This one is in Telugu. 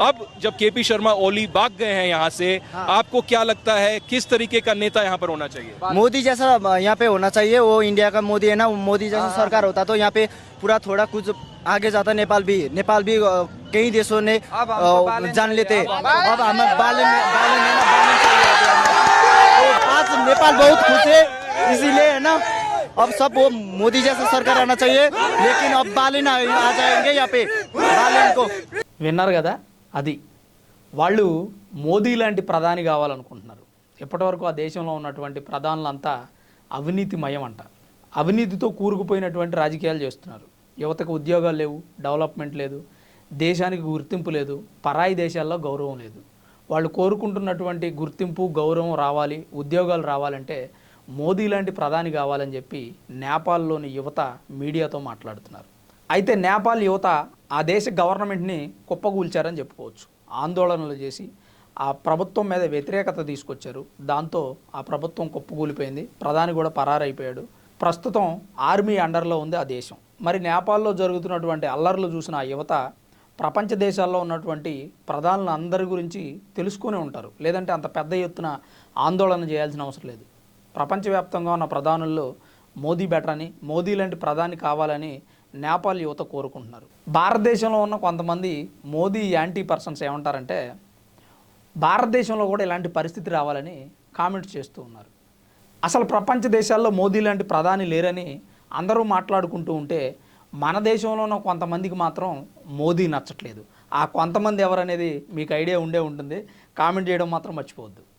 अब जब केपी शर्मा ओली भाग गए हैं यहाँ से हाँ। आपको क्या लगता है किस तरीके का नेता यहाँ पर होना चाहिए? मोदी जैसा यहाँ पे होना चाहिए। वो इंडिया का मोदी है ना मोदी जैसा हाँ। सरकार होता तो यहाँ पे पूरा थोड़ा कुछ आगे जाता। नेपाल भी नेपाल भी कई देशों ने जान लेते। अब हम तो आज नेपाल बहुत खुश है इसीलिए है ना। अब सब वो मोदी जैसा सरकार आना चाहिए। लेकिन अब बालिन आ जाएँगे यहाँ पे बालिन को। विनर कदा అది. వాళ్ళు మోదీ లాంటి ప్రధాని కావాలనుకుంటున్నారు. ఇప్పటివరకు ఆ దేశంలో ఉన్నటువంటి ప్రధానులంతా అవినీతిమయం అంట అవినీతితో కూరుకుపోయినటువంటి రాజకీయాలు చేస్తున్నారు. యువతకు ఉద్యోగాలు లేవు డెవలప్మెంట్ లేదు దేశానికి గుర్తింపు లేదు పరాయి దేశాల్లో గౌరవం లేదు. వాళ్ళు కోరుకుంటున్నటువంటి గుర్తింపు గౌరవం రావాలి ఉద్యోగాలు రావాలంటే మోదీ లాంటి ప్రధాని కావాలని చెప్పి నేపాల్లోని యువత మీడియాతో మాట్లాడుతున్నారు. అయితే నేపాల్ యువత ఆ దేశ గవర్నమెంట్ని కుప్పకూల్చారని చెప్పుకోవచ్చు. ఆందోళనలు చేసి ఆ ప్రభుత్వం మీద వ్యతిరేకత తీసుకొచ్చారు. దాంతో ఆ ప్రభుత్వం కుప్పకూలిపోయింది ప్రధాని కూడా పరారైపోయాడు. ప్రస్తుతం ఆర్మీ అండర్లో ఉంది ఆ దేశం. మరి నేపాల్లో జరుగుతున్నటువంటి అల్లర్లు చూసిన ఆ యువత ప్రపంచ దేశాల్లో ఉన్నటువంటి ప్రధానులు అందరి గురించి తెలుసుకునే ఉంటారు. లేదంటే అంత పెద్ద ఎత్తున ఆందోళన చేయాల్సిన అవసరం లేదు. ప్రపంచవ్యాప్తంగా ఉన్న ప్రధానుల్లో మోదీ బెటర్ అని మోదీ లాంటి ప్రధాని కావాలని నేపాల్ యువత కోరుకుంటున్నారు. భారతదేశంలో ఉన్న కొంతమంది మోదీ యాంటీ పర్సన్స్ ఏమంటారంటే భారతదేశంలో కూడా ఇలాంటి పరిస్థితి రావాలని కామెంట్స్ చేస్తూ ఉన్నారు. అసలు ప్రపంచ దేశాల్లో మోదీ లాంటి ప్రధాని లేరని అందరూ మాట్లాడుకుంటూ ఉంటే మన దేశంలో ఉన్న కొంతమందికి మాత్రం మోదీ నచ్చట్లేదు. ఆ కొంతమంది ఎవరనేది మీకు ఐడియా ఉండే ఉంటుంది. కామెంట్ చేయడం మాత్రం మర్చిపోవద్దు.